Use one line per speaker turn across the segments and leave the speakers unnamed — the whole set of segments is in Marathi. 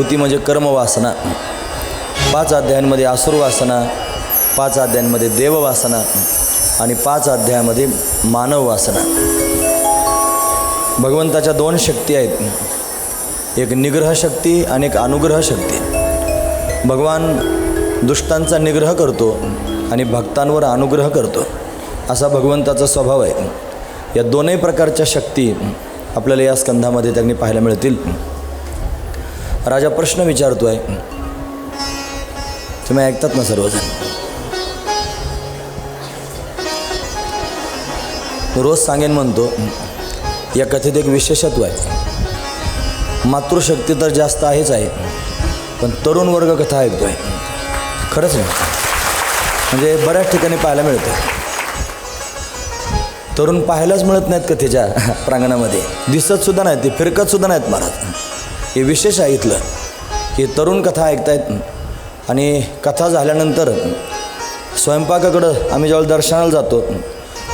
होती म्हणजे कर्मवासना. पाच अध्यायांमध्ये आसुरवासना पाच अध्यायांमध्ये देववासना आणि पाच अध्यायामध्ये मानव वासना भगवंताच्या दोन शक्ती आहेत. एक निग्रह शक्ती आणि एक अनुग्रह शक्ती. भगवान दुष्टांचा निग्रह करतो आणि भक्तांवर अनुग्रह करतो. असा भगवंताचा स्वभाव आहे. या दोनही प्रकारच्या शक्ती आपल्याला या स्कंधामध्ये त्यांनी पाहायला मिळतील. राजा प्रश्न विचारतो आहे तुम्ही ऐकतात ना सर्वजण? रोज सांगेन म्हणतो या कथेत एक विशेषत्व आहे. मातृशक्ती तर जास्त आहेच आहे पण तरुण वर्ग कथा ऐकतो आहे खरंच नाही म्हणजे बऱ्याच ठिकाणी पाहायला मिळतं तरुण पाहायलाच मिळत नाहीत कथेच्या प्रांगणामध्ये. दिसत सुद्धा नाहीत ते फिरकत सुद्धा नाहीत महाराज. हे विशेष ऐकलं की तरुण कथा ऐकतायत. आणि कथा झाल्यानंतर स्वयंपाकाकडं आम्ही जेव्हा दर्शनाला जातो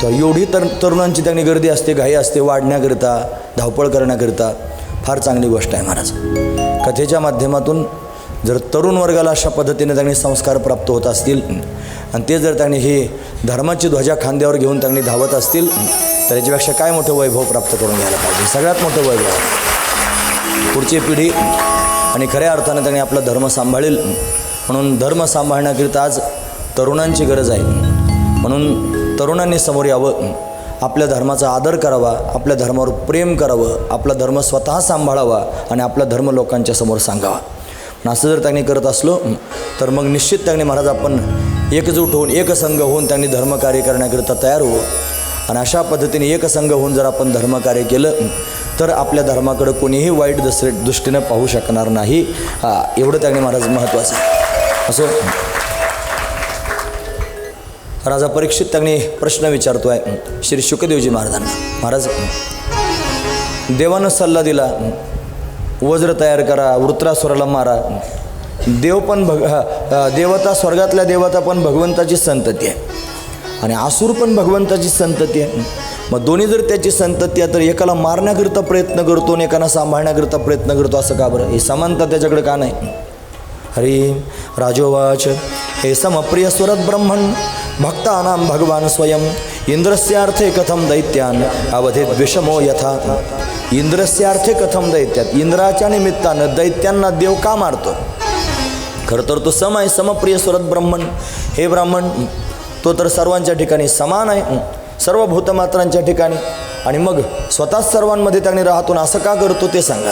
तर एवढी तर तरुणांची त्यांनी गर्दी असते घाई असते वाढण्याकरिता धावपळ करण्याकरिता फार चांगली गोष्ट आहे महाराज. कथेच्या माध्यमातून जर तरुण वर्गाला अशा पद्धतीने त्यांनी संस्कार प्राप्त होत असतील आणि ते जर त्यांनी ही धर्माची ध्वजा खांद्यावर घेऊन त्यांनी धावत असतील तर याच्यापेक्षा काय मोठं वैभव प्राप्त करून घ्यायला पाहिजे? सगळ्यात मोठं वैभव. आहे. पुढची पिढी. आणि खऱ्या अर्थाने त्यांनी आपला धर्म सांभाळेल. म्हणून धर्म सांभाळण्याकरिता आज तरुणांची गरज आहे. म्हणून तरुणांनी समोर यावं. आपल्या धर्माचा आदर करावा. आपल्या धर्मावर प्रेम करावं. आपला धर्म स्वतः सांभाळावा. आणि आपला धर्म लोकांच्या समोर सांगावा. असं जर त्यांनी करत असलो तर मग निश्चित त्यांनी महाराज आपण एकजूट होऊन एकसंघ होऊन त्यांनी धर्मकार्य करण्याकरिता तयार होऊ आणि अशा पद्धतीने एकसंघ होऊन जर आपण धर्मकार्य केलं तर आपल्या धर्माकडं कोणीही वाईट दसरे दृष्टीनं पाहू शकणार नाही. हा एवढं त्यांनी महाराज महत्त्वाचं असो? राजा परीक्षित त्यांनी प्रश्न विचारतो आहे श्री शुकदेवजी महाराजांना. महाराज देवानं सल्ला दिला. वज्र तयार करा वृत्रासुराला मारा. देव पण भग देवता स्वर्गातल्या देवता पण भगवंताची संतती आहे. आणि आसूर पण भगवंताची संतती आहे. मग दोन्ही जर त्याची संतती आहे तर एकाला मारण्याकरिता प्रयत्न करतो आणि एकाला सांभाळण्याकरिता प्रयत्न करतो असं का बरं? ही समानता त्याच्याकडे का नाही? हरी राजोवाच हे समप्रिय स्वरत ब्रह्मण भक्तानां भगवान स्वयं इंद्रस्यार्थे कथम दैत्यान? अवधेत विषमो यथा. इंद्रस्यार्थे कथम दैत्यात? इंद्राच्या निमित्तानं दैत्यांना देव का मारतो? खरं तर तो सम आहे समप्रिय स्वरत ब्राह्मण. हे ब्राह्मण तो तर सर्वांच्या ठिकाणी समान आहे. सर्व भूतमात्रांच्या ठिकाणी. आणि मग स्वतःच सर्वांमध्ये त्याने राहतो आणि असं का करतो ते सांगा.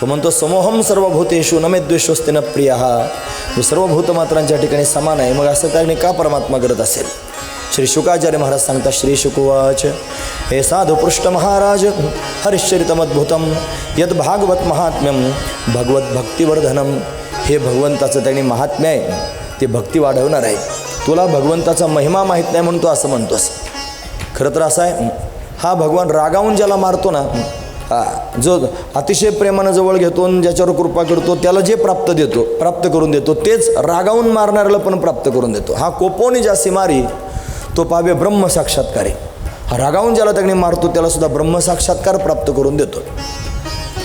तो म्हणतो समोहम सर्वभूतेषु नमे द्वेषोस्ते न प्रिय. हा मी सर्व भूतमात्रांच्या ठिकाणी समान आहे. मग असं त्याने का परमात्मा करत असेल? श्री शुकाचार्य महाराज सांगतात श्री शुकुवाच हे साधु पृष्ठ महाराज हरिश्चरितमद्भुतम यद भागवत महात्म्यम भगवत भक्तिवर्धनम. हे भगवंताचं त्यांनी महात्म्य आहे. ते भक्ती वाढवणार आहे. तुला भगवंताचा महिमा माहीत नाही म्हणून तू असं म्हणतोस. खरं तर असं आहे हा भगवान रागावून ज्याला मारतो ना हा, जो अतिशय प्रेमानं जवळ घेतो आणि ज्याच्यावर कृपा करतो त्याला जे प्राप्त देतो प्राप्त करून देतो तेच रागावून मारणाऱ्याला पण प्राप्त करून देतो. हा कोपोनी ज्यासी मारी तो पावे ब्रह्म साक्षात्कारी हा रागावून ज्याला त्याने मारतो त्याला सुद्धा ब्रह्म साक्षात्कार प्राप्त करून देतो.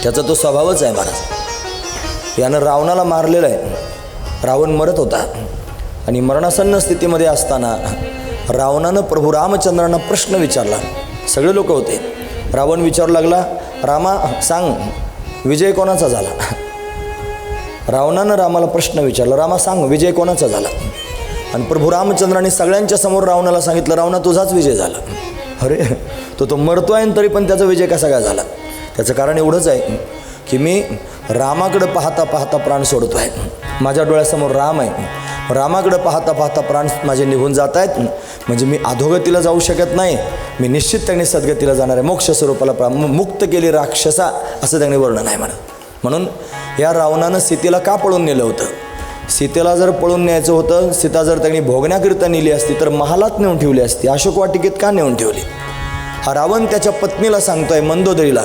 त्याचा तो स्वभावच आहे महाराज. यानं रावणाला मारलेलं आहे. रावण मरत होता. आणि मरणासन्न स्थितीमध्ये असताना रावणानं प्रभू रामचंद्रांना प्रश्न विचारला. सगळे लोक होते. रावण विचारू लागला रामा सांग विजय कोणाचा झाला? रावणानं रामाला प्रश्न विचारला रामा सांग विजय कोणाचा झाला? आणि प्रभू रामचंद्रांनी सगळ्यांच्या समोर रावणाला सांगितलं रावणा तुझाच विजय झाला. अरे तो तो मरतो आहे तरी पण त्याचा विजय कसा काय झाला? त्याचं कारण एवढंच आहे की मी रामाकडं पाहता पाहता प्राण सोडतो आहे माझ्या डोळ्यासमोर राम आहे. रामाकडं पाहता पाहता प्राण माझे निघून जात आहेत. म्हणजे मी अधोगतीला जाऊ शकत नाही. मी निश्चित त्यांनी सद्गतीला जाणाऱ्या मोक्ष स्वरूपाला प्रा मुक्त केली राक्षसा असं त्यांनी वर्णन आहे म्हणा. म्हणून या रावणानं सीतेला का पळून नेलं होतं? सीतेला जर पळून न्यायचं होतं सीता जर त्यांनी भोगण्याकरिता नेली असती तर महालात नेऊन ठेवली असती. अशोक वाटिकेत का नेऊन ठेवली? हा रावण त्याच्या पत्नीला सांगतोय मंदोदरीला.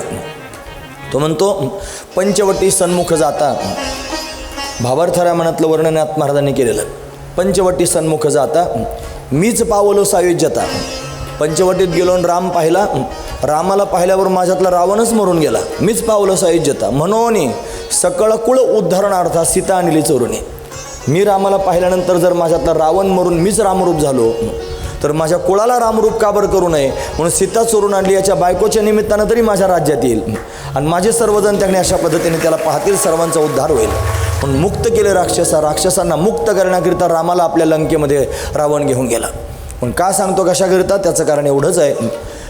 तो म्हणतो पंचवटी सन्मुख जाता. भावार्थरा मनातलं वर्णनात महाराजांनी केलेलं. पंचवटी सन्मुख जाता. मीच पावलो सायुज्यता. पंचवटीत गेलो राम पाहिला. रामाला पाहिल्यावर माझ्यातला रावणच मरून गेला. मीच पावलो सायुज्यता. म्हणून सकळ कुळ उद्धारणार्था सीता आणली चोरुणी मी रामाला पाहिल्यानंतर जर माझ्यातला रावण मरून मीच रामरूप झालो तर माझ्या कुळाला रामरूप का बरं करू नये? म्हणून सीता चोरून आणली याच्या बायकोच्या निमित्तानं तरी माझ्या राज्यात येईल. आणि माझे सर्वजण त्याने अशा पद्धतीने त्याला पाहतील सर्वांचा उद्धार होईल. म्हणून मुक्त केले राक्षसा राक्षसांना मुक्त करण्याकरिता रामाला आपल्या लंकेमध्ये रावण घेऊन गेला. पण का सांगतो कशाकरिता? त्याचं कारण एवढंच आहे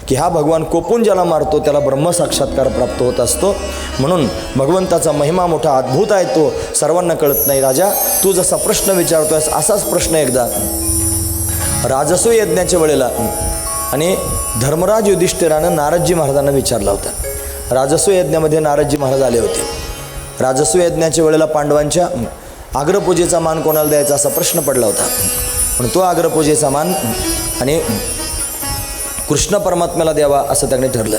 की हा भगवान कोपून ज्याला मारतो त्याला ब्रह्मसाक्षात्कार प्राप्त होत असतो. म्हणून भगवंताचा महिमा मोठा अद्भुत आहे तो. सर्वांना कळत नाही राजा तू जसा प्रश्न विचारतोयस असाच प्रश्न एकदा राजसू यज्ञाच्या वेळेला आणि धर्मराज युधिष्ठिरानं नारदजी महाराजांना विचारला होता. राजसू यज्ञामध्ये नारदजी महाराज आले होते. राजस्व यज्ञाच्या वेळेला पांडवांच्या आग्रपूजेचा मान कोणाला द्यायचा असा प्रश्न पडला होता. पण तो आग्रपूजेचा मान आणि कृष्ण परमात्म्याला द्यावा असं त्यांनी ठरलं.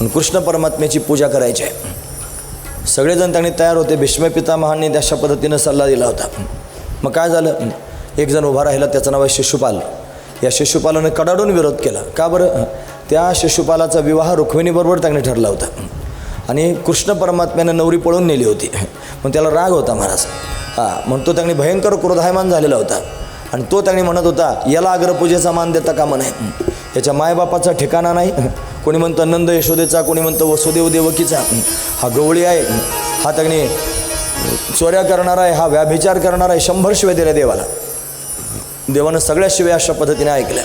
पण कृष्ण परमात्म्याची पूजा करायची आहे. सगळेजण त्यांनी तयार होते. भीष्म पितामहांनी अशा पद्धतीनं सल्ला दिला होता. मग काय झालं? एक जण उभा राहिला त्याचं नाव आहे शिशुपाल. या शिशुपालानं कडाडून विरोध केला. का बरं? त्या शिशुपालाचा विवाह रुक्मिणीबरोबर त्यांनी ठरला होता. आणि कृष्ण परमात्म्यानं नवरी पळून नेली होती. मग त्याला राग होता महाराज. हां मग तो त्यांनी भयंकर क्रोधायमान झालेला होता. आणि तो त्यांनी म्हणत होता याला अग्रपूजेचा मान देता कामा नाही याच्या मायबापाचा ठिकाणा नाही. कोणी म्हणतं नंद यशोदेचा कोणी म्हणतं वसुदेव देवकीचा. हा गवळी आहे. हा त्यांनी चोऱ्या करणारा आहे हा व्याभिचार करणारा आहे शंभर शिव्या दिल्या देवाला. देवानं सगळ्या शिव्या अशा पद्धतीने ऐकल्या.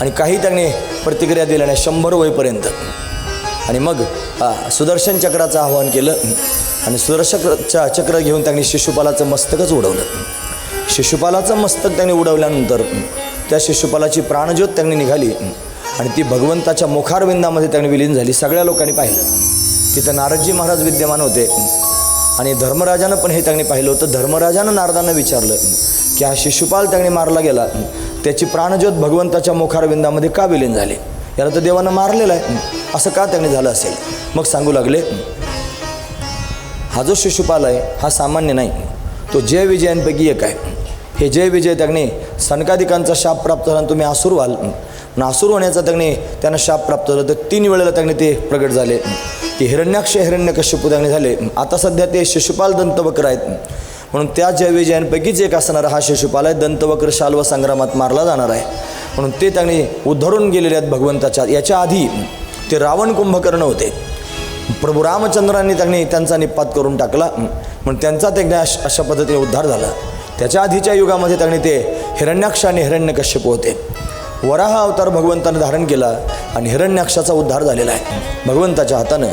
आणि काही त्यांनी प्रतिक्रिया दिल्या नाही शंभर वयपर्यंत आणि मग सुदर्शन चक्राचं आवाहन केलं. आणि सुदर्शकच्या चक्र घेऊन त्यांनी शिशुपालाचं मस्तकच उडवलं. शिशुपालाचं मस्तक त्यांनी उडवल्यानंतर त्या शिशुपालाची प्राणज्योत त्यांनी निघाली. आणि ती भगवंताच्या मुखारविंदामध्ये त्यांनी विलीन झाली. सगळ्या लोकांनी पाहिलं. तिथं नारदजी महाराज विद्यमान होते. आणि धर्मराजानं पण हे त्यांनी पाहिलं होतं. धर्मराजानं नारदांना विचारलं की हा शिशुपाल त्यांनी मारला गेला. त्याची प्राणज्योत भगवंताच्या मुखारविंदामध्ये का विलीन झाली? याला तर देवानं मारलेलं आहे. असं का त्याने झालं असेल? मग सांगू लागले हा जो शिशुपाल आहे हा सामान्य नाही. तो जय विजयांपैकी एक आहे. हे जय विजय त्याने सनकादिकांचा शाप प्राप्त झाला आणि तुम्ही आसूर व्हाल. आणि आसूर होण्याचा त्याने त्यांना शाप प्राप्त झाला तर तीन वेळेला त्याने ते प्रगट झाले. ते हिरण्याक्ष हिरण्यकश्यपू त्याने झाले. आता सध्या ते शिशुपाल दंतवक्र आहेत. म्हणून त्या जय विजयांपैकीच एक असणारा हा शिशुपाल आहे. दंतवक्र शाल्व संग्रामात मारला जाणार आहे. म्हणून ते त्यांनी उद्धरून गेलेले आहेत भगवंताच्या. याच्या आधी ते रावण कुंभकर्ण होते. प्रभू रामचंद्रांनी त्यांनी त्यांचा निपात करून टाकला. म्हणून त्यांचा ते अशा पद्धतीने उद्धार झाला. त्याच्या आधीच्या युगामध्ये त्यांनी ते हिरण्याक्ष आणि हिरण्यकश्यप होते. वराह अवतार भगवंतानं धारण केला आणि हिरण्याक्षाचा उद्धार झालेला आहे. भगवंताच्या हातानं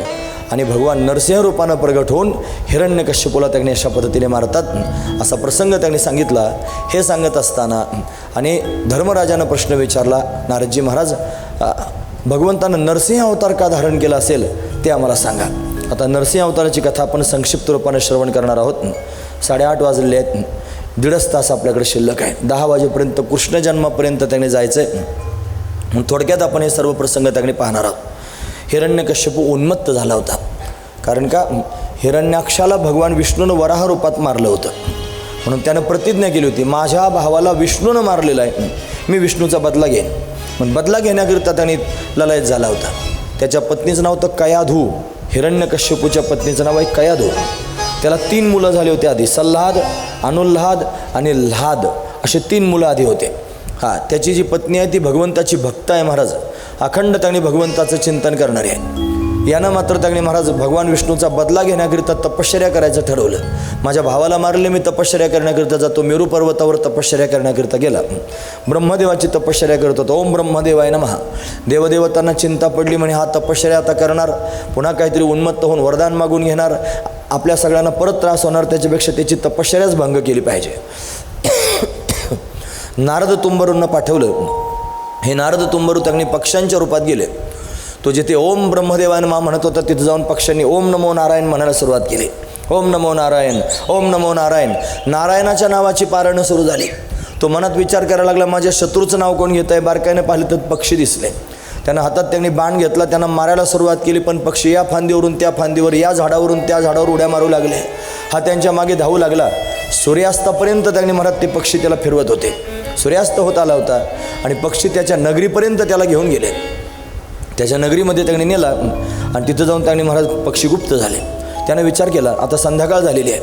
आणि भगवान नरसिंह रूपानं प्रगट होऊन हिरण्यकश्यपूला त्यांनी अशा पद्धतीने मारतात. असा प्रसंग त्यांनी सांगितला. हे सांगत असताना आणि धर्मराजानं प्रश्न विचारला नारदजी महाराज भगवंतानं नरसिंह अवतार का धारण केला असेल ते आम्हाला सांगा. आता नरसिंह अवताराची कथा आपण संक्षिप्त रूपाने श्रवण करणार आहोत. साडेआठ वाजलेले आहेत. दीडच तास आपल्याकडे शिल्लक आहे. दहा वाजेपर्यंत कृष्ण जन्मापर्यंत त्याने जायचं आहे थोडक्यात आपण हे सर्व प्रसंग त्याकडे पाहणार आहोत. हिरण्यकश्यप उन्मत्त झाला होता. कारण का? हिरण्याक्षाला भगवान विष्णूनं वराह रूपात मारलं होतं. म्हणून त्यानं प्रतिज्ञा केली होती माझ्या भावाला विष्णूनं मारलेला आहे. मी विष्णूचा बदला घेईन. मग बदला घेण्याकरिता त्याने ललायत झाला होता. त्याच्या पत्नीचं नाव तर कयाधू हिरण्यकश्यपूच्या पत्नीचं नाव आहे कयाधू. त्याला तीन मुलं झाली होती आधी सल्हाद अनुल्हाद आणि ल्हाद. असे तीन मुलं आधी होते. हां त्याची जी पत्नी आहे ती भगवंताची भक्त आहे महाराज. अखंड त्याने भगवंताचं चिंतन करणारी आहे. यानं मात्र त्यांनी महाराज भगवान विष्णूचा बदला घेण्याकरिता तपश्चर्या करायचं ठरवलं. माझ्या भावाला मारले मी तपश्चर्या करण्याकरिता जातो. मेरू पर्वतावर तपश्चर्या करण्याकरिता गेला. ब्रह्मदेवाची तपश्चर्या करत होता. ओम ब्रह्मदेवाय नमहा देवदेवतांना चिंता पडली म्हणे हा तपश्चर्या आता करणार. पुन्हा काहीतरी उन्मत्त होऊन वरदान मागून घेणार. आपल्या सगळ्यांना परत त्रास होणार. त्याच्यापेक्षा त्याची तपश्चर्याच भंग केली पाहिजे. नारद तुंबरूंना पाठवलं. हे नारद तुंबरू त्यांनी पक्ष्यांच्या रूपात गेले. तो जिथे ओम ब्रह्मदेवान मा म्हणत होता तिथे जाऊन पक्षांनी ओम नमो नारायण म्हणायला सुरुवात केली. ओम नमो नारायण ओम नमो नारायण. नारायणाच्या नावाची पारणं सुरू झाली. तो मनात विचार करायला लागला माझ्या शत्रूचं नाव कोण घेत आहे बारकाईने पाहिलं तर पक्षी दिसले. त्यांना हातात त्यांनी बाण घेतला त्यांना मारायला सुरुवात केली पण पक्षी या फांदीवरून त्या फांदीवर या झाडावरून त्या झाडावर उड्या मारू लागले. हा त्यांच्या मागे धावू लागला. सूर्यास्तापर्यंत त्यांनी मनात ते पक्षी त्याला फिरवत होते. सूर्यास्त होत आला होता आणि पक्षी त्याच्या नगरीपर्यंत त्याला घेऊन गेले. त्याच्या नगरीमध्ये त्यांनी नेला आणि तिथं जाऊन त्यांनी महाराज पक्षी गुप्त झाले. त्यानं विचार केला आता संध्याकाळ झालेली आहे.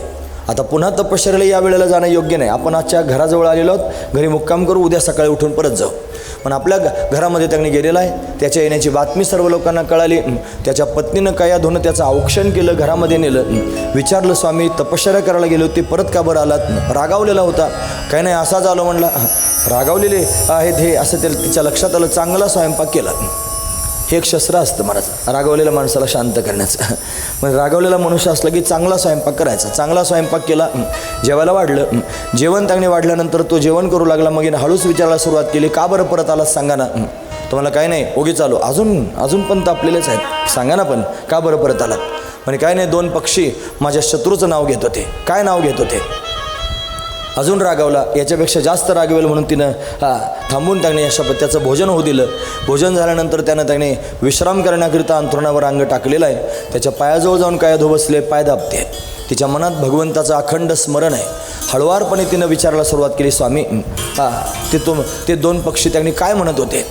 आता पुन्हा तपश्चर्याला या वेळेला जाणं योग्य नाही. आपण आजच्या घराजवळ आलेलो आहोत. घरी मुक्काम करू उद्या सकाळी उठून परत जाऊ. पण आपल्या घ- घरामध्ये त्यांनी गेलेला आहे. त्याच्या येण्याची बातमी सर्व लोकांना कळाली. त्याच्या पत्नीनं काया धुणं त्याचं औक्षण केलं घरामध्ये नेलं. विचारलं स्वामी तपश्चर्या करायला गेले होते परत का बरं आलात? रागावलेला होता. काही नाही असाच आलो म्हणला. रागावलेले आहेत हे असं त्याला तिच्या लक्षात आलं. चांगला स्वयंपाक केला. हे एक शस्त्र असतं महाराज रागवलेल्या माणसाला शांत करण्याचं. म्हणजे रागवलेला मनुष्य असला की चांगला स्वयंपाक करायचा. चांगला स्वयंपाक केला जेवायला वाढलं जेवण त्याने वाढल्यानंतर तो जेवण करू लागला मग हिनं हळूच विचारायला सुरुवात केली का बरं परत आला सांगा ना. तुम्हाला काय नाही ओगी चालू. अजून अजून पण तापलेलेच आहेत. सांगा ना पण का बरं परत आलात? म्हणजे काय नाही दोन पक्षी माझ्या शत्रूचं नाव घेत होते. काय नाव घेत होते? अजून रागावला. याच्यापेक्षा जास्त रागवेल म्हणून तिनं हा थांबून त्याने अशा त्याचं भोजन होऊ दिलं. भोजन झाल्यानंतर त्यानं त्याने विश्राम करण्याकरिता अंथरुणावर अंग टाकलेलं आहे. त्याच्या पायाजवळ जाऊन काय धो बसले पाय दाबते. तिच्या मनात भगवंताचं अखंड स्मरण आहे. हळवारपणे तिनं विचारायला सुरुवात केली स्वामी हा ते तुम ते दोन पक्षी त्यांनी काय म्हणत होते?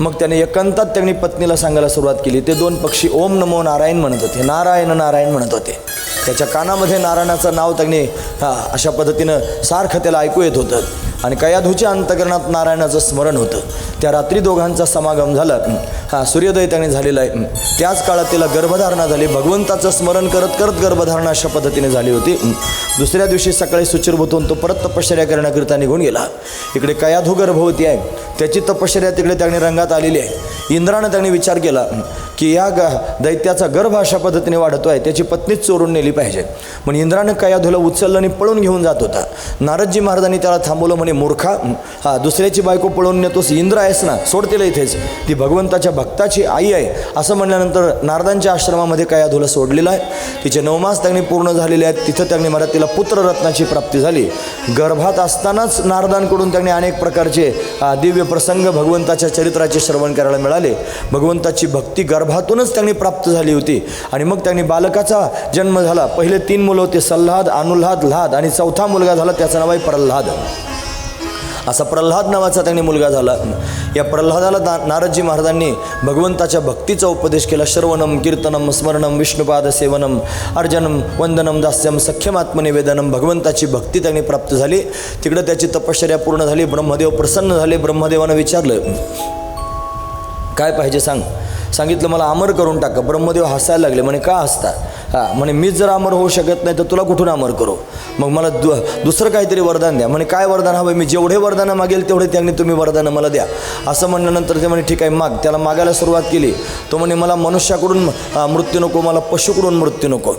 मग त्याने एकांतात त्यांनी पत्नीला सांगायला सुरुवात केली ते दोन पक्षी ओम नमो नारायण म्हणत होते नारायण नारायण म्हणत होते. त्याच्या कानामध्ये नारायणाचं नाव त्यांनी हा अशा पद्धतीनं सारखं त्याला ऐकू येत होतं. आणि कयाधूच्या अंतकरणात नारायणाचं स्मरण होतं. त्या रात्री दोघांचा समागम झाला. हा सूर्योदय त्याने झालेला आहे. त्याच काळात तिला गर्भधारणा झाली. भगवंताचं स्मरण करत करत गर्भधारणा अशा पद्धतीने झाली होती. दुसऱ्या दिवशी सकाळी सुचिरभूत होऊन तो परत तपश्चर्या करण्याकरिता निघून गेला. इकडे कयाधू गर्भवती आहे. त्याची तपश्चर्या तिकडे त्याने रंगात आलेली आहे. इंद्रानं त्याने विचार केला. की या ग दैत्याचा गर्भ अशा पद्धतीने वाढतो आहे त्याची पत्नीच चोरून नेली पाहिजे. पण इंद्रानं कयाधुला उचललं आणि पळून घेऊन जात होता. नारदजी महाराजांनी त्याला थांबवलं म्हणे मूर्खा हा दुसऱ्याची बायको पळून नेतोस इंद्र आहेस ना सोड तिला इथेच. ती भगवंताच्या भक्ताची आई आहे. असं म्हणल्यानंतर नारदांच्या आश्रमामध्ये कयाधुला सोडलेलं आहे. तिचे नवमास त्यांनी पूर्ण झालेले आहेत. तिथं त्यांनी मला तिला पुत्ररत्नाची प्राप्ती झाली. गर्भात असतानाच नारदांकडून त्यांनी अनेक प्रकारचे दिव्य प्रसंग भगवंताच्या चरित्राचे श्रवण करायला मिळाले. भगवंताची भक्ती गर्भातूनच त्यांनी प्राप्त झाली होती. आणि मग त्यांनी बालकाचा जन्म झाला. पहिले तीन मुलं होते सल्हाद अनुल्हाद लाद आणि चौथा मुलगा झाला त्याचं नाव आहे प्रल्हाद. असा प्रल्हाद नावाचा त्यांनी मुलगा झाला. या प्रल्हादाला दा नारदजी महाराजांनी भगवंताच्या भक्तीचा उपदेश केला. श्रवणम कीर्तनम स्मरणम विष्णुपाद सेवनम अर्जनम वंदनम दास्यम सख्यम आत्मनिवेदनम भगवंताची भक्ती त्यांनी प्राप्त झाली. तिकडं त्याची तपश्चर्या पूर्ण झाली. ब्रह्मदेव प्रसन्न झाले. ब्रह्मदेवानं विचारलं काय पाहिजे सांग? सांगितलं मला अमर करून टाका. ब्रह्मदेव हसायला लागले. म्हणे का हसता? हां म्हणे मीच जर अमर होऊ शकत नाही तर तुला कुठून अमर करू? मग मला दु दुसरं काहीतरी वरदान द्या. म्हणे काय वरदान हवं मी जेवढे वरदानं मागेल तेवढे त्यांनी तुम्ही वरदानं मला द्या. असं म्हणल्यानंतर ते म्हणे ठीक आहे माग. त्याला मागायला सुरुवात केली. तो म्हणे मला मनुष्याकडून मृत्यू नको मला पशुकडून मृत्यू नको.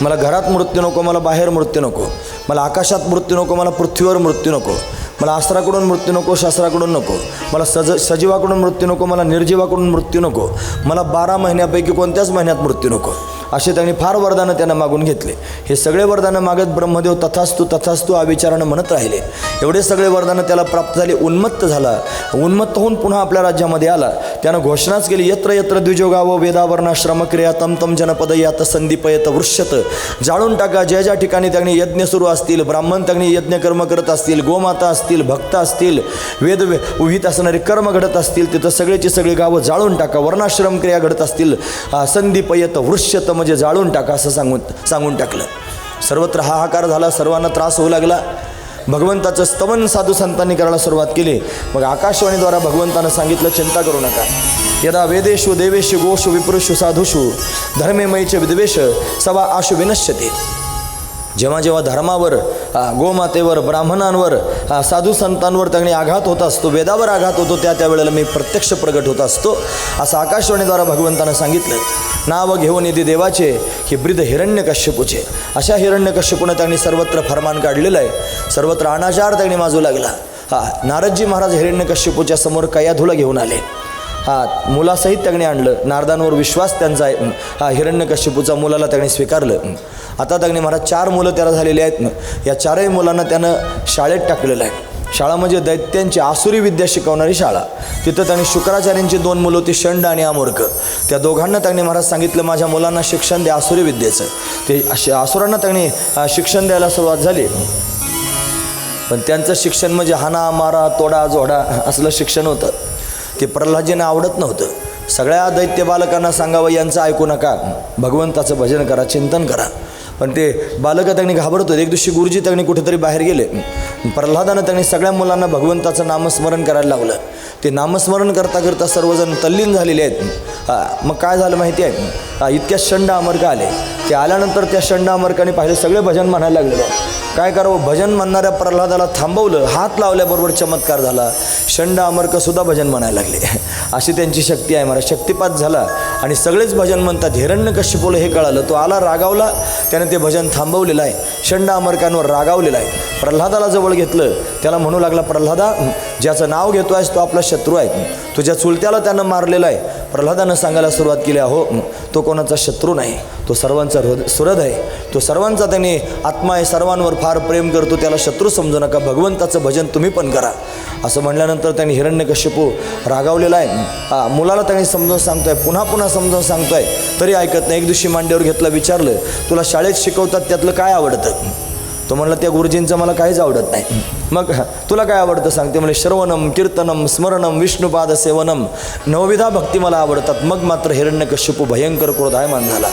मला घरात मृत्यू नको मला बाहेर मृत्यू नको. मला आकाशात मृत्यू नको मला पृथ्वीवर मृत्यू नको. मला अस्त्राकडून मृत्यू नको शास्त्राकडून नको. मला सज सजीवाकडून मृत्यू नको मला निर्जीवाकडून मृत्यू नको. मला बारा महिन्यापैकी कोणत्याच महिन्यात मृत्यू नको. असे त्यांनी फार वरदानं त्यांना मागून घेतले. हे सगळे वरदानं मागत ब्रह्मदेव तथास्तू तथास्तू अविचारानं म्हणत राहिले. एवढे सगळे वरदानं त्याला प्राप्त झाले उन्मत्त झाला. उन्मत्त होऊन पुन्हा आपल्या राज्यामध्ये आला. त्यानं घोषणाच केली यत्र यत्र द्विजोगाव वेदावरणा श्रमक्रिया तम तम जनपद यात संदीपयत वृष्यत. जाळून टाका ज्या ज्या ठिकाणी त्यांनी यज्ञ सुरू असतील ब्राह्मण त्यांनी यज्ञकर्म करत असतील गोमाता असतील भक्त असतील वेद वे- विहित असणारे कर्म घडत असतील तिथं सगळेची सगळी गावं जाळून टाका वर्णाश्रम क्रिया घडत असतील संदीपयत वृष्यत म्हणजे जाळून टाका असं सांगून सांगून टाकलं. सर्वत्र हाहाकार झाला सर्वांना त्रास होऊ लागला. भगवंताचं स्तवन साधू संतांनी करायला सुरुवात केली. मग आकाशवाणीद्वारा भगवंतानं सांगितलं चिंता करू नका. यदा वेदेषु देवेषु गोषु विपुरुषु साधुषु धर्मेमयीचे विद्वेष सवा आशु विनश्यते. जेव्हा जेव्हा धर्मावर गोमातेवर ब्राह्मणांवर साधू संतांवर त्यांनी आघात होत असतो वेदावर आघात होतो त्या त्यावेळेला मी प्रत्यक्ष प्रगट होत असतो असं आकाशवाणीद्वारा भगवंतानं सांगितलं नाव घेऊन येते देवाचे हे ब्रिद हिरण्यकश्यपूचे. अशा हिरण्यकश्यपूनं त्यांनी सर्वत्र फरमान काढलेलं आहे. सर्वत्र अनाचार त्यांनी माजू लागला. हा नारदजी महाराज हिरण्यकश्यपूच्या समोर कयाधुला घेऊन आले. हा मुलासहित त्यांनी आणलं. नारदांवर विश्वास त्यांचा आहे. हा हिरण्यकश्यपूचा मुलाला त्यांनी स्वीकारलं. आता त्यांनी महाराज चार मुलं त्याला झालेली आहेत. या चारही मुलांना त्यानं शाळेत टाकलेलं आहे. शाळा म्हणजे दैत्यांची आसुरी विद्या शिकवणारी शाळा. तिथं त्यांनी शुक्राचार्यांची दोन मुलं होती शंड आणि अमोर्क त्या दोघांना त्यांनी महाराज सांगितलं माझ्या मुलांना शिक्षण द्या आसुरी विद्येचं. ते आसुरांना त्यांनी शिक्षण द्यायला सुरुवात झाली. पण त्यांचं शिक्षण म्हणजे हाना मारा तोडा जोडा असलं शिक्षण होतं. ते प्रल्हादजींना आवडत नव्हतं. सगळ्या दैत्य बालकांना सांगावं यांचं ऐकू नका. भगवंताचं भजन करा चिंतन करा. पण ते बालकं त्यांनी घाबरत होते. एक दिवशी गुरुजी त्यांनी कुठेतरी बाहेर गेले. प्रल्हादानं त्यांनी सगळ्या मुलांना भगवंताचं नामस्मरण करायला लावलं. ते नामस्मरण करता करता सर्वजण तल्लीन झालेले आहेत. मग काय झालं माहिती आहे? इतक्या शंड अमरका आले. ते आल्यानंतर त्या शंड अमरकाने पाहिले सगळे भजन म्हणायला लागलेले काय करावं? भजन म्हणणाऱ्या प्रल्हादाला थांबवलं हात लावल्याबरोबर चमत्कार झाला. शंड अमरकसुद्धा भजन म्हणायला लागले. अशी त्यांची शक्ती आहे मला शक्तिपात झाला. आणि सगळेच भजन म्हणतात हिरण्य कश्यपोला हे कळालं तो आला रागावला त्याने ते भजन थांबवलेलं आहे. शंड अमरकांवर रागावलेलं आहे. प्रल्हादाला जवळ घेतलं त्याला म्हणू लागला प्रल्हादा ज्याचं नाव घेतो आहेस तो आपला शत्रू आहे. तुझ्या चुलत्याला त्यानं मारलेला आहे. प्रल्हादानं सांगायला सुरुवात केली अहो तो कोणाचा शत्रू नाही तो सर्वांचा हृद सुरद आहे. तो सर्वांचा त्याने आत्मा आहे सर्वांवर फार प्रेम करतो त्याला शत्रू समजू नका भगवंताचं भजन तुम्ही पण करा. असं म्हणल्यानंतर त्यांनी हिरण्यकश्यपू रागावलेला आहे. हा, मुलाला त्यांनी समजावून सांगतोय पुन्हा पुन्हा समजावून सांगतोय. तरी ऐकत नाही. एक दिवशी मांडीवर घेतलं विचारलं तुला शाळेत शिकवतात त्यातलं काय आवडतं? तो म्हणला त्या गुरुजींचं मला काहीच आवडत नाही. मग तुला काय आवडतं? सांगते म्हणजे श्रवणम कीर्तनम स्मरणम विष्णुपाद सेवनम नवविधा भक्ती मला आवडतात. मग मात्र हिरण्यकश्यपू भयंकर क्रोधायमान झाला.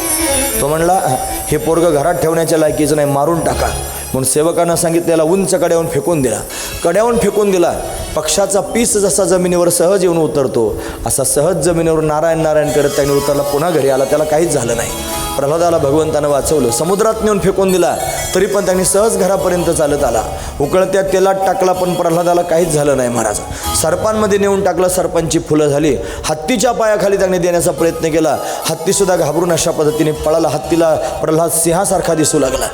तो म्हणला हे पोरगं घरात ठेवण्याच्या लायकीचं नाही मारून टाका. म्हणून सेवकांना सांगितलेला उंच कड्याहून फेकून दिला. कड्याहून फेकून दिला पक्षाचा पीस जसा जमिनीवर सहज येऊन उतरतो असा सहज जमिनीवर नारायण नारायण करत त्याने उतरला पुन्हा घरी आला त्याला काहीच झालं नाही. प्रल्हादाला भगवंतानं वाचवलं समुद्रात नेऊन फेकून दिला तरी पण त्यांनी सहज घरापर्यंत चालत आला. उकळत्या तेलात टाकला पण प्रल्हादाला काहीच झालं नाही महाराज. सर्पांमध्ये नेऊन टाकलं सर्पांची फुलं झाली. हत्तीच्या पायाखाली त्यांनी देण्याचा प्रयत्न केला. हत्तीसुद्धा घाबरून अशा पद्धतीने पळाला. हत्तीला प्रल्हाद सिंहासारखा दिसू लागला.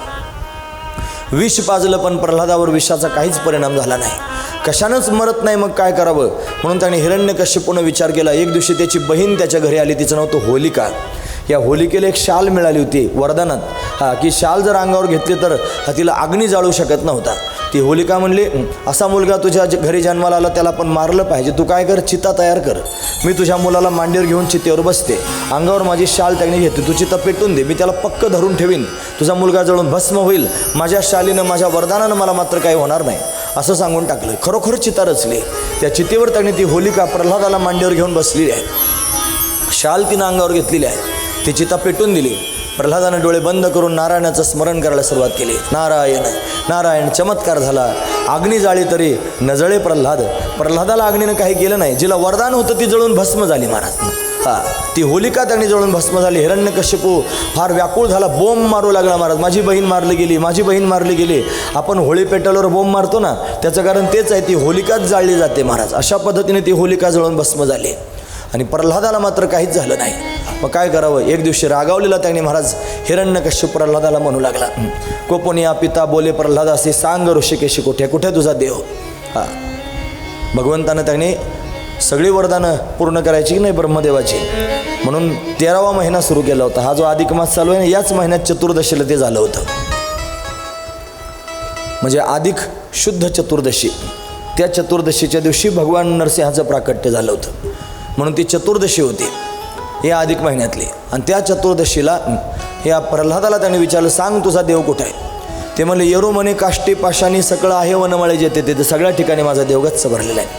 विष पाजलं पण प्रल्हादावर विषाचा काहीच परिणाम झाला नाही. कशानंच मरत नाही मग काय करावं? म्हणून त्याने हिरण्यकश्यपूनं विचार केला. एक दिवशी त्याची बहीण त्याच्या घरी आली. तिचं नाव तो होलिका. या होलिकेला एक शाल मिळाली होती वरदानात. हा की शाल जर अंगावर घेतली तर हा तिला अग्नी जाळू शकत नव्हता. ती होलिका म्हणली असा मुलगा तुझ्या ज- घरी जन्माला आला त्याला पण मारलं पाहिजे. तू काय कर? चिता तयार कर. मी तुझ्या मुलाला मांडीवर घेऊन चितेवर बसते. अंगावर माझी शाल त्याने घेते तू चिता पेटून दे. मी त्याला पक्क धरून ठेवीन. तुझा मुलगा जळून भस्म होईल. माझ्या शालीनं माझ्या वरदानानं मला मात्र काही होणार नाही. असं सांगून टाकलं. खरोखर चिता रचली. त्या चितेवर त्याने ती होलिका प्रल्हादाला मांडीवर घेऊन बसलेली आहे. शाल तिनं अंगावर घेतलेली आहे. ती चिता पेटून दिली. प्रल्हादानं डोळे बंद करून नारायणाचं स्मरण करायला सुरुवात केली. नारायण नारायण चमत्कार झाला. अग्नी जाळी तरी नजळे प्रल्हाद. प्रल्हादाला अग्नीनं काही केलं नाही. जिला वरदान होतं ती जळून भस्म झाली महाराज. हा ती होलिका त्यांनी जळून भस्म झाली. हिरण्यकश्यपू फार व्याकुळ झाला. बोंब मारू लागला महाराज. माझी बहीण मारली गेली. माझी बहीण मारली गेली. आपण होळी पेटवल्यावर बोंब मारतो ना त्याचं कारण तेच आहे ती होलिकाच जाळली जाते महाराज. अशा पद्धतीने ती होलिका जळून भस्म झाली. आणि प्रल्हादाला मात्र काहीच झालं नाही. मग काय करावं? एक दिवशी रागावलेला त्याने महाराज हिरण्यकश्यप प्रल्हादाला म्हणू लागला. कोपोनिया पिता बोले प्रल्हादासी सांग ऋषिकेशी कुठे? कुठे तुझा देव? हा. भगवंतानं त्याने सगळी वरदानं पूर्ण करायची की नाही ब्रह्मदेवाची? म्हणून तेरावा महिना सुरू केला होता. हा जो अधिक मास चालू आहे ना याच महिन्यात चतुर्दशीला ते झालं होतं. म्हणजे अधिक शुद्ध चतुर्दशी. त्या चतुर्दशीच्या दिवशी भगवान नरसिंहाचं प्राकट्य झालं होतं. म्हणून ती चतुर्दशी होती. या अधिक महिन्यातली. आणि त्या चतुर्दशीला या प्रल्हादाला त्याने विचारलं सांग तुझा देव कुठं आहे? ते म्हणले येरोमने काष्टी पाशानी सगळं आहे वनमाळे जेते ते सगळ्या ठिकाणी माझा देव गच्च भरलेला आहे.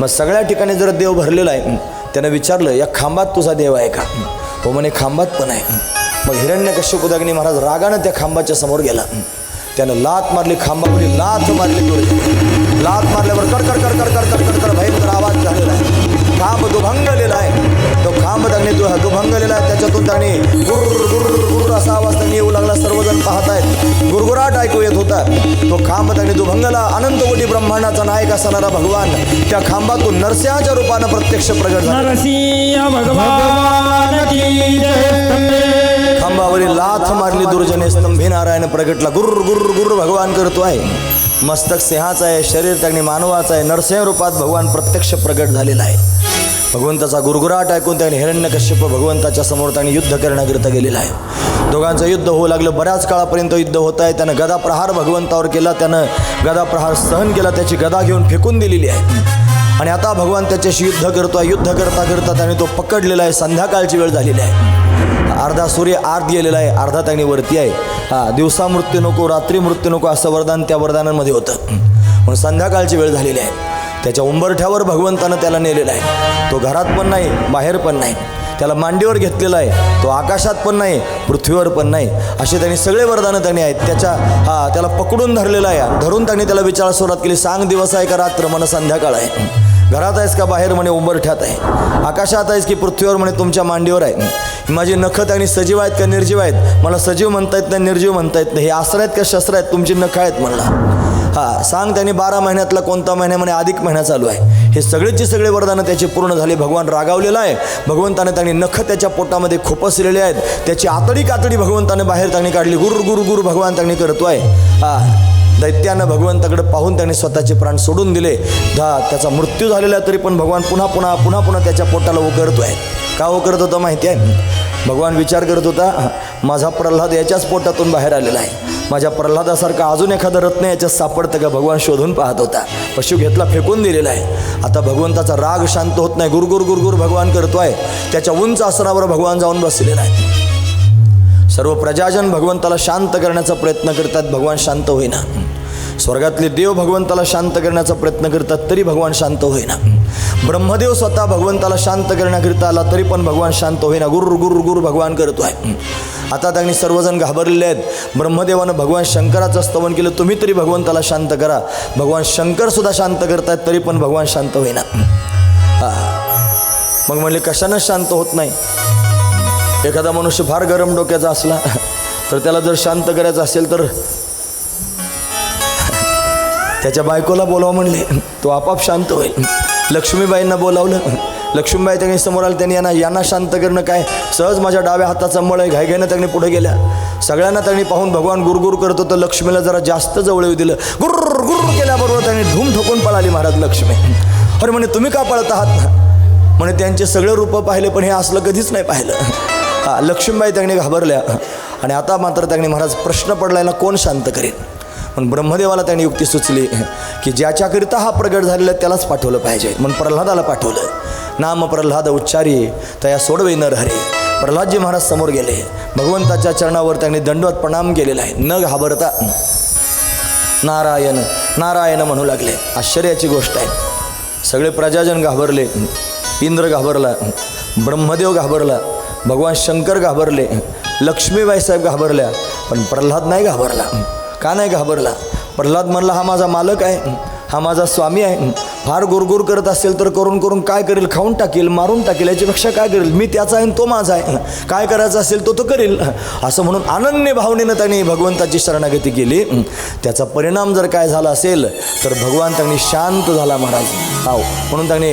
मग सगळ्या ठिकाणी जर देव भरलेला आहे त्यानं विचारलं या खांबात तुझा देव आहे का? हो म्हणे खांबात पण आहे. मग हिरण्य कश्यपुदागिनी महाराज रागानं त्या खांबाच्या समोर गेला. त्यानं लात मारली खांबावरील लात मारली लात मारल्यावर कडकड कडकड कडकड कडकड भयंकर आवाज झालेला आहे. खांब दुभंगलेला आहे. तो खांब त्यांनी दु दुभंगलेला आहे. त्याच्यातून त्यांनी गुर गुर गुर असा आवाज त्यांनी येऊ लागला. सर्वजण पाहतायत. गुरगुराट ऐकू येत होता. तो खांब त्यांनी दुभंगला. अनंत कोटी ब्रह्मांडाचा नायक असणारा भगवान त्या खांबातून नरसिंहाच्या रूपानं प्रत्यक्ष प्रगट झाला. खांबावरील लाथ मारली दुर्जने स्तंभी नारायण प्रगटला. गुर गुर गुर भगवान करतो आहे. मस्तक सिंहाचं आहे शरीर त्यांनी मानवाचं आहे. नरसिंह रूपात भगवान प्रत्यक्ष प्रगट झालेला आहे. भगवंताचा गुरगुराट ऐकून त्याने हिरण्यकश्यप भगवंताच्या समोर त्याने युद्ध करण्याकरिता गेलेला आहे. दोघांचं युद्ध होऊ लागलं. बऱ्याच काळापर्यंत युद्ध होत आहे. त्यानं गदा प्रहार भगवंतावर केला. त्यानं गदा प्रहार सहन केला. त्याची गदा घेऊन फेकून दिलेली आहे. आणि आता भगवान त्याच्याशी युद्ध करतो आहे युद्ध करता करता त्याने तो पकडलेला आहे. संध्याकाळची वेळ झालेली आहे. अर्धा सूर्य आत गेलेला आहे. अर्धा त्याने वरती आहे. हा दिवसा मृत्यू नको रात्री मृत्यू नको असं वरदान त्या वरदानांमध्ये होतं. म्हणून संध्याकाळची वेळ झालेली आहे. त्याच्या उंबरठ्यावर भगवंतानं त्याला नेलेलं आहे. तो घरात पण नाही बाहेर पण नाही. त्याला मांडीवर घेतलेला आहे तो आकाशात पण नाही पृथ्वीवर पण नाही. असे त्यांनी सगळे वरदानं त्यांनी आहेत. त्याच्या हा त्याला पकडून धरलेला आहे. धरून त्यांनी त्याला विचार सुरुवात केली सांग दिवस आहे का रात्र मन संध्याकाळ आहे. घरात आहेस का बाहेर? म्हणे उंबरठ्यात आहे. आकाशात आहेस की पृथ्वीवर? म्हणे तुमच्या मांडीवर आहे. माझी नखं त्यांनी सजीव आहेत का निर्जीव आहेत? मला सजीव म्हणता येत नाही निर्जीव म्हणता येत नाही. हे आस्त्र आहेत का शस्त्र आहेत? तुमची नखं आहेत म्हणला. हा सांग त्यांनी बारा महिन्यातला कोणता महिना म्हणे अधिक महिना चालू आहे. हे सगळेची सगळे वरदानं त्याचे पूर्ण झाले. भगवान रागावलेला आहे. भगवंताने त्यांनी नख त्याच्या पोटामध्ये खोपसलेले आहेत. त्याची आतडी कातडी भगवंताने बाहेर त्यांनी काढली. गुरु गुरु गुरु भगवान त्यांनी आहे हा दैत्यानं भगवंताकडे पाहून त्याने स्वतःचे प्राण सोडून दिले. धा त्याचा मृत्यू झालेला तरी पण भगवान पुन्हा पुन्हा पुन्हा पुन्हा त्याच्या पोटाला उकरतोय. का उकरत होता माहिती आहे? भगवान विचार करत होता माझा प्रल्हाद याच्याच पोटातून बाहेर आलेला आहे. माझ्या प्रल्हादासारखा अजून एखादं रत्न याच्यात सापडतं का भगवान शोधून पाहत होता. पशु घेतला फेकून दिलेला आहे. आता भगवंताचा राग शांत होत नाही. गुरगुर गुरगुर भगवान करतो आहे त्याच्या उंच आसनावर भगवान जाऊन बसलेला आहे. सर्व प्रजाजन भगवंताला शांत करण्याचा प्रयत्न करतात. भगवान शांत होईना. स्वर्गातले देव भगवंताला शांत करण्याचा प्रयत्न करतात तरी भगवान शांत होईना. ब्रह्मदेव स्वतः भगवंताला शांत करण्याकरिता आला तरी पण भगवान शांत होईना. गुर गुर गुर भगवान आहे. आता त्यांनी सर्वजण घाबरलेले आहेत. ब्रह्मदेवानं भगवान शंकराचं स्तवन केलं. तुम्ही तरी भगवंताला शांत करा. भगवान शंकर सुद्धा शांत करतायत तरी पण भगवान शांत होईना. मग म्हणले कशानं शांत होत नाही? एखादा मनुष्य फार गरम डोक्याचा असला तर त्याला जर शांत करायचं असेल तर? त्याच्या बायकोला बोलावं म्हणले तो आपाप शांत होईल. लक्ष्मीबाईंना बोलावलं. लक्ष्मीबाई त्यांनी समोर आलं त्यांनी यांना यांना शांत करणं काय? सहज माझ्या डाव्या हाताचा मळ आहे घाईघाईनं त्यांनी पुढे गेल्या. सगळ्यांना त्यांनी पाहून भगवान गुरगुर करत होतं लक्ष्मीला जरा जास्त जवळ येऊ दिलं. गुर गुर केल्याबरोबर त्यांनी धूम ठोकून पळाली महाराज लक्ष्मी. अरे म्हणे तुम्ही का पळत आहात? म्हणे त्यांचे सगळे रूपं पाहिले पण हे असलं कधीच नाही पाहिलं. हां लक्ष्मीबाई त्यांनी घाबरल्या. आणि आता मात्र त्यांनी महाराज प्रश्न पडला ना कोण शांत करेल? पण ब्रह्मदेवाला त्यांनी युक्ती सुचली की ज्याच्याकरिता हा प्रगट झालेला आहे त्यालाच पाठवलं पाहिजे. म्हणून प्रल्हादाला पाठवलं. नाम प्रल्हाद उच्चारी तया सोडवे नर हरे प्रल्हादजी महाराज समोर गेले. भगवंताच्या चरणावर त्यांनी दंडवत प्रणाम केलेला आहे. न घाबरता नारायण नारायण म्हणू लागले. आश्चर्याची गोष्ट आहे. सगळे प्रजाजन घाबरले. इंद्र घाबरला. ब्रह्मदेव घाबरला. भगवान शंकर घाबरले. लक्ष्मीबाई साहेब घाबरल्या. पण प्रल्हाद नाही घाबरला. का नाही घाबरला? प्रल्हाद म्हणला हा माझा मालक आहे. हा माझा स्वामी आहे. फार गुरगुर करत असेल तर करून करून काय करेल? खाऊन टाकेल मारून टाकेल याच्यापेक्षा काय करेल? मी त्याचा आहे आणि तो माझा आहे. काय करायचा असेल तो तो करेल. असं म्हणून अनन्य भावनेनं त्यांनी भगवंताची शरणागती केली. त्याचा परिणाम जर काय झाला असेल तर भगवान त्यांनी शांत झाला महाराज. हाव म्हणून त्यांनी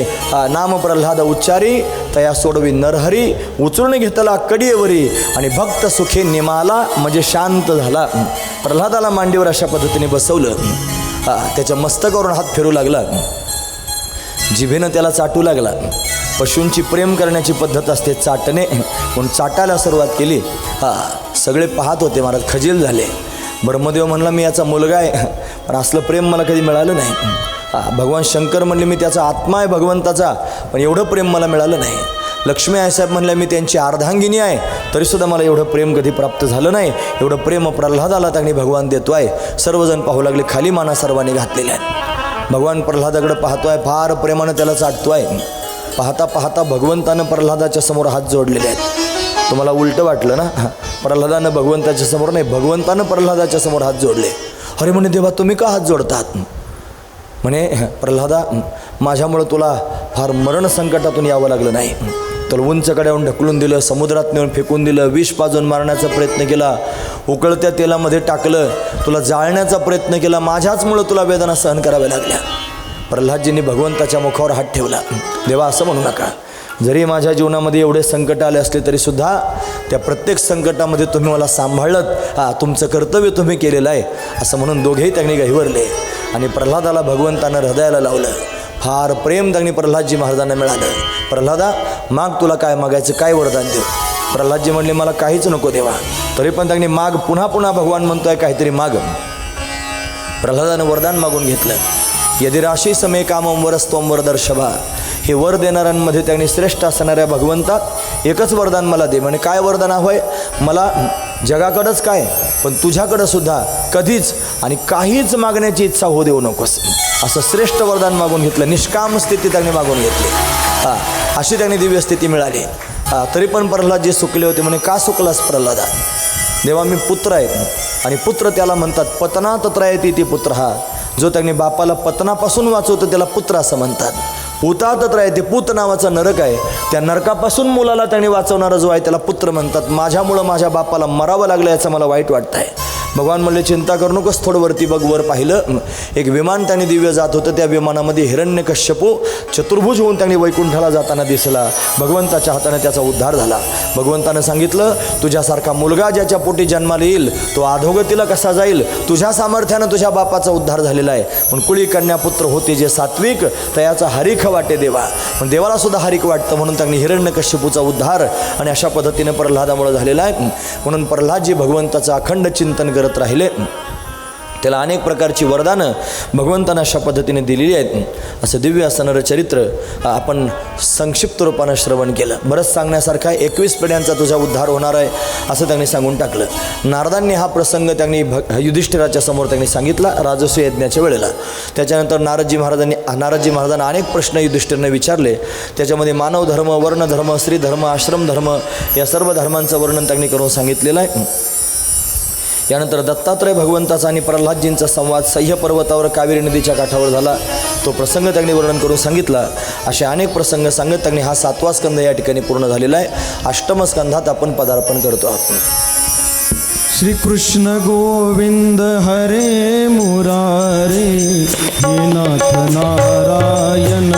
नाम प्रल्हाद उच्चारी तया सोडवी नरहरी उचलून घेतला कडीवरी आणि भक्त सुखे निमाला म्हणजे शांत झाला. प्रल्हादाला मांडीवर अशा पद्धतीने बसवलं. हा त्याच्या मस्तकावरून हात फिरू लागला. जिभेनं त्याला चाटू लागला. पशूंची प्रेम करण्याची पद्धत असते चाटणे. म्हणून चाटायला सुरुवात केली. हा सगळे पाहत होते महाराज. खजील झाले. ब्रह्मदेव म्हणला मी याचा मुलगा आहे. पण असलं प्रेम मला कधी मिळालं नाही. भगवान शंकर म्हणले मी त्याचा आत्मा आहे भगवंताचा पण एवढं प्रेम मला मिळालं नाही. लक्ष्मी आईसाहेब म्हणल्या मी त्यांची अर्धांगिनी आहे. तरीसुद्धा मला एवढं प्रेम कधी प्राप्त झालं नाही. एवढं प्रेम प्रल्हादाला त्यांनी भगवान देतो आहे. सर्वजण पाहू लागले खाली माना सर्वांनी घातलेल्या आहेत. भगवान प्रल्हादाकडे आहे फार प्रेमानं त्याला चाटतो आहे पाहता पाहता भगवंतानं प्रल्हादाच्या समोर हात जोडलेले आहेत. तुम्हाला उलटं वाटलं ना? प्रल्हादानं भगवंताच्या समोर नाही भगवंतानं प्रल्हादाच्या समोर हात जोडले. अरे म्हणे देवा तुम्ही का हात जोडतात? म्हणे प्रल्हादा माझ्यामुळं तुला फार मरण संकटातून यावं लागलं नाही. तुला उंच कड्याहून ढकलून दिलं समुद्रात नेऊन फेकून दिलं विष पाजून मारण्याचा प्रयत्न केला उकळत्या तेलामध्ये टाकलं तुला जाळण्याचा प्रयत्न केला माझ्याचमुळं तुला वेदना सहन कराव्या लागल्या. प्रल्हादजींनी भगवंताच्या मुखावर हात ठेवला. देवा असं म्हणू नका. जरी माझ्या जीवनामध्ये एवढे संकट आले असले तरीसुद्धा त्या प्रत्येक संकटामध्ये तुम्ही मला सांभाळलं हा तुमचं कर्तव्य तुम्ही केलेलं आहे असं म्हणून दोघेही त्यांनी गहिवरले आणि प्रल्हादाला भगवंतानं हृदयाला लावलं. फार प्रेम प्रल्हादजी महाराजांना मिळालं. प्रल्हादा माग तुला काय मागायचं काय वरदान देऊ? प्रल्हादजी म्हणले मला काहीच नको देवा. तरी पण त्यांनी माग पुन्हा पुन्हा भगवान म्हणतोय काहीतरी माग. प्रल्हादानं वरदान मागून घेतलं. यदि राशी समे कामम वरस्तोम वरदर्शभा हे वर देणाऱ्यांमध्ये त्यांनी श्रेष्ठ असणाऱ्या भगवंतात एकच वरदान मला दे. म्हणे काय वरदान होय मला जगाकडंच काय? पण तुझ्याकडं सुद्धा कधीच आणि काहीच मागण्याची इच्छा होऊ देऊ नकोस. असं श्रेष्ठ वरदान मागून घेतलं निष्काम स्थिती त्यांनी मागून घेतली. हां अशी त्यांनी दिव्य स्थिती मिळाली. हां तरी पण प्रल्हाद जे सुकले होते म्हणे का सुकलास प्रल्हादा? देवा मी पुत्र आहेत आणि पुत्र त्याला म्हणतात पतना तत्र येते ती पुत्र हा. जो त्यांनी बापाला पतनापासून वाचवतो त्याला पुत्र असं म्हणतात. पुता तत्र आहे ते पूत नावाचा नरक आहे. त्या नरकापासून मुलाला त्यांनी वाचवणारा जो आहे त्याला पुत्र म्हणतात. माझ्यामुळं माझ्या बापाला मरावं लागलं याचं मला वाईट वाटतं आहे भगवान म्हणले चिंता करू नकोस थोडं वरती बघ वर पाहिलं. एक विमान त्याने दिव्य जात होतं त्या विमानामध्ये हिरण्यकश्यपू चतुर्भुज होऊन त्यांनी वैकुंठाला जाताना दिसला. भगवंताच्या हाताने त्याचा उद्धार झाला. भगवंतानं सांगितलं तुझ्यासारखा मुलगा ज्याच्या पोटी जन्माला येईल तो अधोगतीला कसा जाईल? तुझ्या सामर्थ्यानं तुझ्या बापाचा उद्धार झालेला आहे. पण कुळी कन्यापुत्र होते जे सात्विक तयाचा हरिख वाटे देवा. पण देवाला सुद्धा हरिक वाटतं म्हणून त्यांनी हिरण्यकश्यपूचा उद्धार आणि अशा पद्धतीने प्रल्हादामुळे झालेला आहे. म्हणून प्रल्हादजी भगवंताचं अखंड चिंतन करत राहिले. त्याला अनेक प्रकारची वरदानं भगवंतानं अशा पद्धतीने दिलेली आहेत. असं दिव्य असणारं चरित्र आपण संक्षिप्त रूपानं श्रवण केलं. बरंच सांगण्यासारखं आहे एकवीस पिढ्यांचा तुझा उद्धार होणार आहे असं त्यांनी सांगून टाकलं. नारदांनी हा प्रसंग त्यांनी भ युधिष्ठिराच्या समोर त्यांनी सांगितला राजस्व यज्ञाच्या वेळेला. त्याच्यानंतर नारदजी महाराजांनी नारदजी महाराजांना अनेक प्रश्न युधिष्ठिरने विचारले. त्याच्यामध्ये मानव धर्म वर्णधर्म स्त्रीधर्म आश्रम धर्म या सर्व धर्मांचं वर्णन त्यांनी करून सांगितलेलं आहे. यानंतर दत्तात्रय भगवंताचा आणि प्रल्हादजींचा संवाद सह्य पर्वतावर कावेरी नदीच्या काठावर झाला. तो प्रसंग त्यांनी वर्णन करून सांगितला. असे अनेक प्रसंग सांगत त्यांनी हा सातवा स्कंद या ठिकाणी पूर्ण झालेला आहे. अष्टम स्कंधात आपण पदार्पण करतो आहोत.
श्री कृष्ण गोविंद हरे मुरारे हे नाथ नारायण